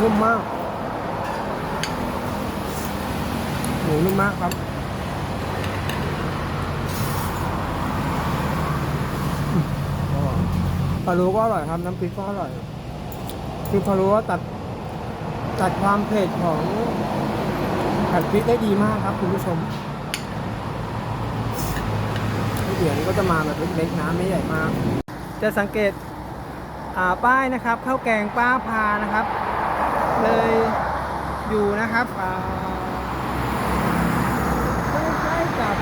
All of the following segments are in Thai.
นุ่มมากหมูนุ่มมากครับอืมอร่อยพะโล้ก็อร่อยครับ น้ำพริกก็อร่อย คือพะโล้ตัดตัดความเผ็ดของผัดพริกได้ดีมากครับ คุณผู้ชมเตี๋ยวนี้ก็จะมาแบบเล็กๆน้ำไม่ใหญ่มาก จะสังเกตอ่าป้ายนะครับข้าวแกงป้าพานะครับ เลยอยู่นะครับอ่าใกล้ๆกับ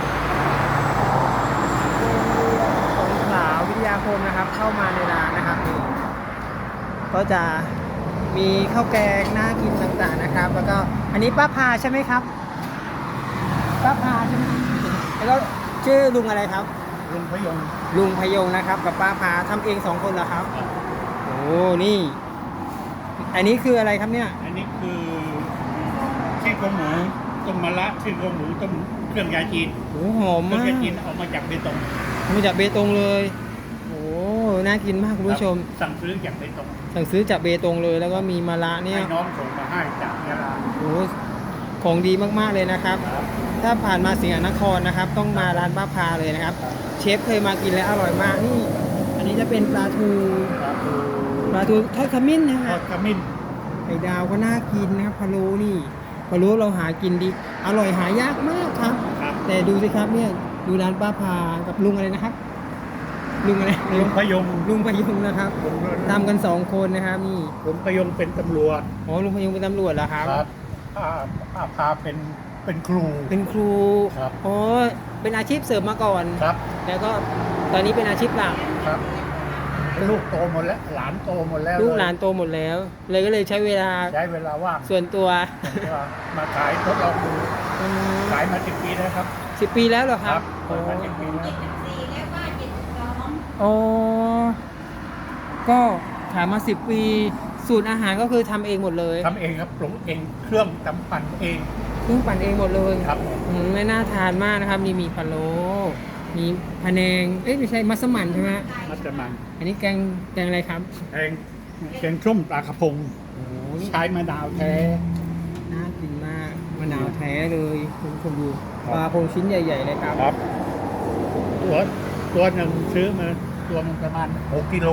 โรงเรียนสงขลาวิทยาคมนะครับ เข้ามาในร้านนะครับนี่ก็จะมีข้าวแกงน่ากินต่างๆนะครับ แล้วก็อันนี้ป้าพาใช่ไหมครับป้าพาใช่ไหมแล้วก็ชื่อลุงอะไรครับ ลุงพยงลุงพยงนะครับ กับป้าพาทำเองสองคนเหรอครับ โอ้นี่ อันนี้คืออะไรครับเนี่ย อันนี้คือซี่โครงหมูต้มมะระซี่โครงหมูต้มเครื่องยาจีนโอ้หอมเครื่องมากยาจีนเอามาจากเบตงมาจากเบตงเลย โอ้น่ากินมากคุณผู้ชม ครับสั่งซื้อจากเบตงสั่งซื้อจากเบตงเลย แล้วก็มีมะระเนี่ยให้น้องส่งมาให้จากยะลาโอ้ของดีมากๆเลยนะครับ ครับ ถ้าผ่านมาสิงห์นครนะครับ ต้องมาร้านป้าพาเลยนะครับ เชฟเคยมากินแล้วอร่อยมากนี่ อันนี้จะเป็นปลาทู ครับ ปลาทูทอดขมิ้นนะทคอรับดขมิ้นไข่ดาวก็น่ากินนะครับพะโล้นี่พะโล้เราหากินดี อร่อยหายากมากครับ ครับแต่ดูสิครับเนี่ยดูร้านป้าพากับลุงอะไรนะครับ ลุงอะไรลุงพยงลุงพยุงนะครับผมทำกันสองคนนะครับนี่ผมพยงเป็นตำรวจอ๋อลุงพยุงเป็นตำรวจเหรอครับป้าป้าพาเป็นเป็นครู เป็นครูครับ อ๋อเป็นอาชีพเสริมมาก่อน ครับแล้วก็ตอนนี้เป็นอาชีพหลัก ครับ ลูกโตหมดแล้วหลานโตหมดแล้วลูกหลานโตหมดแล้ว เลยก็เลยใช้เวลาใช้เวลาว่างส่วนตัวมาขายทดลองดูขายมาสิบปีแล้วครับสิบปีแล้วเหรอครับเปิดมาสิบปีแล้วอ๋อก็ขายมาสิบปี สูตรอาหารก็คือทำเองหมดเลยทำเองครับปรุงเองเครื่องตำปั่นเองเครื่องปั่นเองหมดเลยครับอืมไม่น่าทานมากนะครับนี่มีพะโล้ มีพะแนง เอ้ยไม่ใช่มัสมั่นใช่ไหมมัสมั่นอันนี้แกงแกงอะไรครับแกงแกงส้มปลากระพงโอ้โหใช้มะนาวแท้ น่ากินมากมะนาวแท้เลยคุณผู้ชมดูครับ ปลาพงชิ้นใหญ่ๆเลยครับครับ ตัวตัวหนึ่งซื้อมาตัวมันประมาณ6กิโล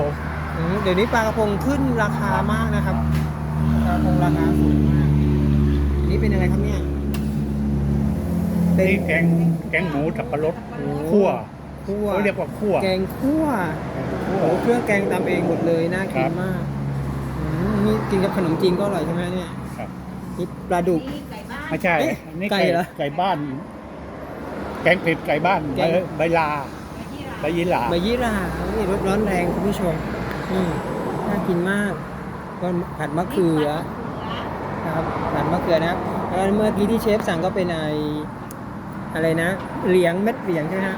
อืมเดี๋ยวนี้ปลากระพงขึ้นราคามากนะครับปลากระพงราคาสูงมากอันนี้เป็นอะไรครับเนี่ยเป็ นนี่แกงแกงหมูสับปะรดโอ้คั่วคั่วเขาเรียกว่าคั่ว แกงคั่วคั่โอ้วโหเครื่องแกงตำเองหมดเลยน่ากินครับมากอืมนี่กินกับขนมจีนก็อร่อยใช่ไหมเนี่ยครับนี่ปลาดุกไม่ใช่เอ๊ะอันนี่ไก่เหรอไก่บ้าน แกงเผ็ดไก่บ้านแกใบงใบลาใบยี่หร่าใบยี่หร่านี่รสร้อนแรงคุณผู้ชมนี่น่ากินมากก็ผัดมะเขือครับผัดมะเขือนะครับแล้วเมื่อกี้ที่เชฟสั่งก็เป็นไอ อะไรนะ เหลียงเม็ดเหลียงใช่ไหมฮะ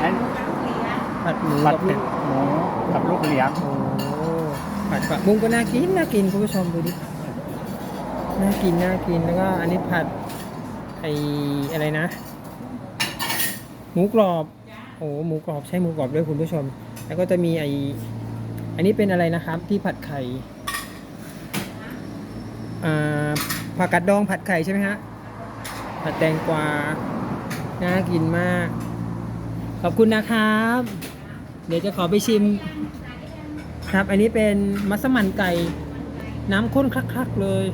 อันผัดหมูผัดกับเผ็ดหมูกับลูกเหลียงโอ้ผัดผักบุ้งก็น่ากินน่ากินคุณผู้ชมดูดิน่ากินน่ากินแล้วก็อันนี้ผัดไออะไรนะ หมูกรอบโอ้หมูกรอบใช้หมูกรอบด้วยคุณผู้ชม แล้วก็จะมีไออันนี้เป็นอะไรนะครับ ที่ผัดไข่อ่าผักกัดดองผัดไข่ใช่ไหมฮะ ผัดแตงกวา น่ากินมาก ขอบคุณนะครับ เดี๋ยวจะขอไปชิม ครับ อันนี้เป็นมัสมั่นไก่ น้ำข้นคลักๆเลย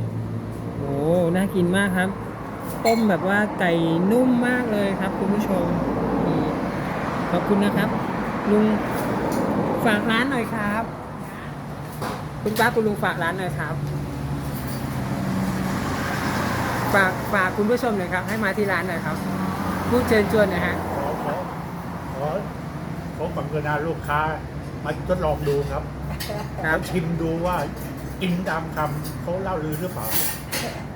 โอ้น่ากินมากครับ ต้มแบบว่าไก่นุ่มมากเลยครับคุณผู้ชม ขอบคุณนะครับ ลุงฝากร้านหน่อยครับ คุณป้าคุณลุงฝากร้านหน่อยครับ ฝากฝากคุณผู้ชมหน่อยครับ ให้มาที่ร้านหน่อยครับพูดเชิญชวนหนะฮะขอขอขอขอความกรุณาลูกค้า มาทดลองดูครับครับชิมดูว่าอินตามคำเขาเล่าลือหรือเปล่า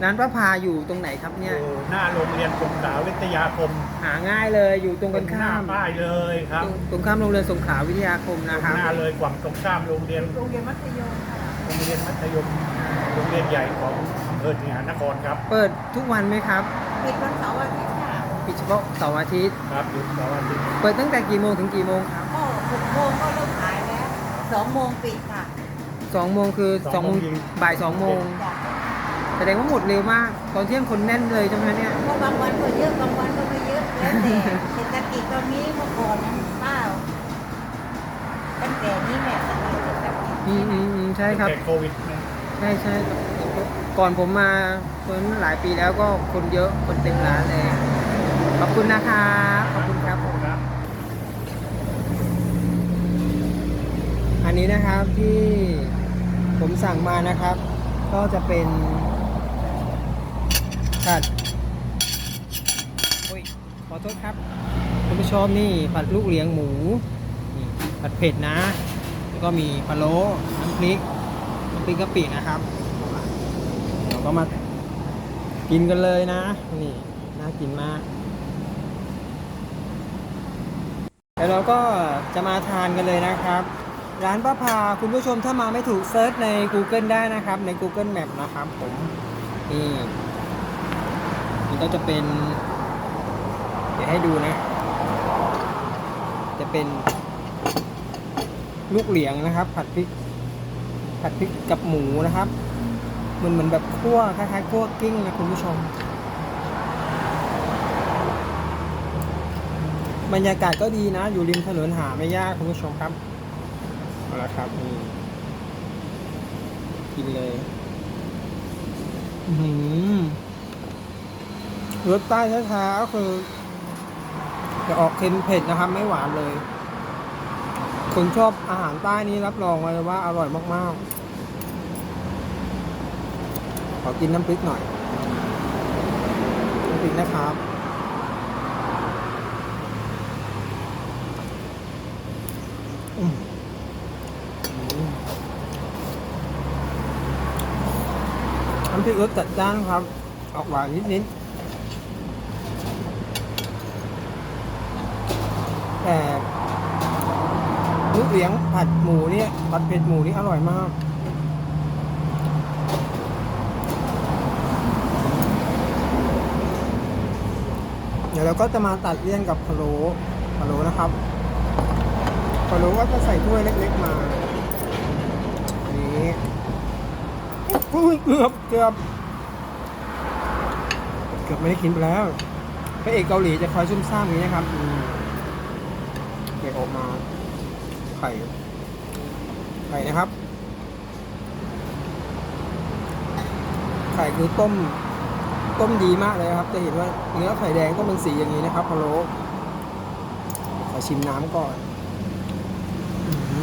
ร้านป้าพาอยู่ตรงไหนครับเนี่ยหน้าโรงเรียนสงขลาวิทยาคมหาง่ายเลยอยู่ตรงกันข้ามหน้าป้ายเลยครับ ตรงข้ามโรงเรียนสงขลาวิทยาคมนะครับ หน้าเลยกว่างตรงข้ามโรงเรียนโรงเรียนมัธยมค่ะ โรงเรียนมัธยมโรงเรียนใหญ่ของ เภอสิงหานครครับ เปิดทุกวันไหมครับ ปิดวันเสาร์อาทิตย์ค่ะปิดเฉพาะเสาร์อาทิตย์ ครับหยุดเสาร์อาทิตย์เปิดตั้งแต่กี่โมงถึงกี่โมงครับก็หกโมงก็เริ่มขายแล้วสองโมงปิดค่ะสองโมงคือสองโมงสองโมงเย็นบ่ายสองโมงจ้ะแสดงว่าหมดเร็วมาก ตอนเที่ยงคนแน่นเลยใช่ไหมเนี่ย เพราะบางวันก็เยอะบางวันก็ไม่เยอะแล้วแต่เศรษฐกิจตอนนี้เมื่อก่อนนั้นป้าตั้งแต่นี้แม่สมัยเศรษฐกิจอืมอืมอืมใช่ครับแต่โควิดนะ ใช่ใช่ ก่อนผมมาเพิ่นหลายปีแล้วก็คนเยอะคนเต็มร้านเลย ขอบคุณนะครับขอบคุณครับผมครับอันนี้นะครับที่ผมสั่งมานะครับ ก็จะเป็นผัดโอ้ยขอโทษครับคุณผู้ชมนี่ผัดลูกเหลียงหมูนี่ผัดเผ็ดนะ แล้วก็มีพะโล้น้ำพริกน้ำพริกกะปินะครับเรา ก็มากินกันเลยนะ นี่น่ากินมาก แล้วเราก็จะมาทานกันเลยนะครับ ร้านป้าพาคุณผู้ชมถ้ามาไม่ถูกเซิร์ชใน Google ได้นะครับ ใน Google Map นะครับผมนี่นี่ก็จะเป็น เดี๋ยวให้ดูนะ จะเป็นลูกเหลียงนะครับ ผัดพริกผัดพริกกับหมูนะครับ มันเหมือนแบบคั่วคล้ายๆคั่วกิ้งนะคุณผู้ชม บรรยากาศก็ดีนะ อยู่ริมถนนหาไม่ยากคุณผู้ชมครับเอาละครับนี่กินเลยหือรสใต้แท้ๆก็คือจะออกเค็มเผ็ดนะครับ ไม่หวานเลย คนชอบอาหารใต้นี้รับรองเลยว่าอร่อยมากๆ ขอกินน้ำพริกหน่อย น้ำพริกนะครับ อืมน้ำพริกรสจัดจ้านครับ ออกหวานนิดๆแต่ลูกเลี้ยงผัดหมูเนี่ยผัดเผ็ดหมูนี่อร่อยมาก เดี๋ยวเราก็จะมาตัดเลี่ยนกับพะโล้พะโล้นะครับพอรู้ว่าจะใส่ถ้วยเล็ก ๆ มานี้อุ้ยเกือบเกือบเกือบไม่ได้กินไปแล้วพระเอกเกาหลีจะคอยซุ่มซ่ามอย่างนี้นะครับเดี๋ยวออกมาไข่ไข่นะครับ ไข่คือต้ม ต้มดีมากเลยครับ จะเห็นว่าเนื้อไข่แดงต้องเป็นสีอย่างนี้นะครับพะโล้ขอชิมน้ำก่อนอ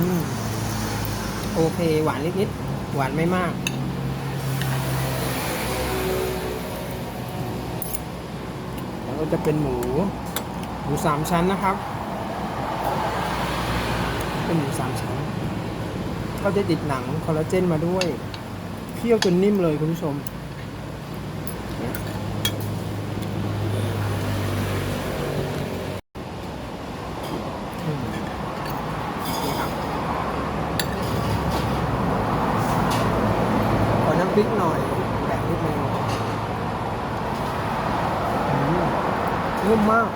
โอเค หวานนิดๆหวานไม่มาก แล้วก็จะเป็นหมู หมูสามชั้นนะครับ เป็นหมูสามชั้น ก็จะติดหนังคอลลาเจนมาด้วย เคี่ยวจนนิ่มเลยคุณผู้ชมเนี่ยอืม นี่ครับ ขอน้ำพริกหน่อยแบกนิดนึงอืมนุ่มมาก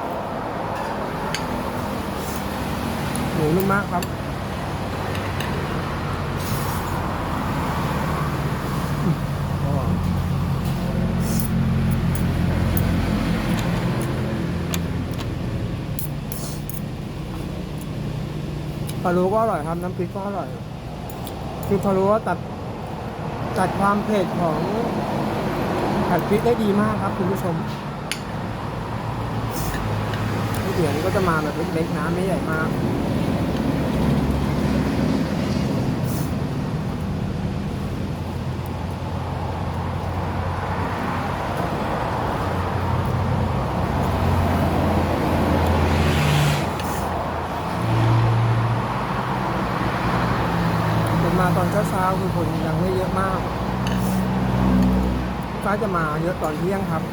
หมูนุ่มมากครับ อืมอร่อย พะโล้ก็อร่อยครับน้ำพริกก็อร่อย คือพะโล้ตัดตัดความเผ็ดของผัดพริกได้ดีมากครับคุณผู้ชมก๋วยเตี๋ยวนี้ก็จะมาแบบเล็กๆนะไม่ใหญ่มาก ผมมาตอนเช้าคือคนยังไม่เยอะมาก ฟ้าจะมาเยอะตอนเที่ยงครับ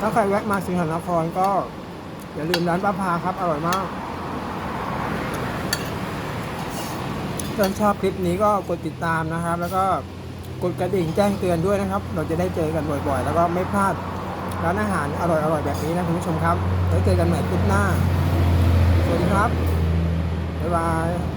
ถ้าใครแวะมาสิงห์นครก็ อย่าลืมร้านป้าพาครับ อร่อยมาก ท่านชอบคลิปนี้ก็กดติดตามนะครับ แล้วก็กดกระดิ่งแจ้งเตือนด้วยนะครับ เราจะได้เจอกันบ่อยๆ แล้วก็ไม่พลาดร้านอาหารอร่อยๆแบบนี้นะคุณผู้ชมครับแล้วเจอกันใหม่คลิปหน้า สวัสดีครับ บ๊ายบาย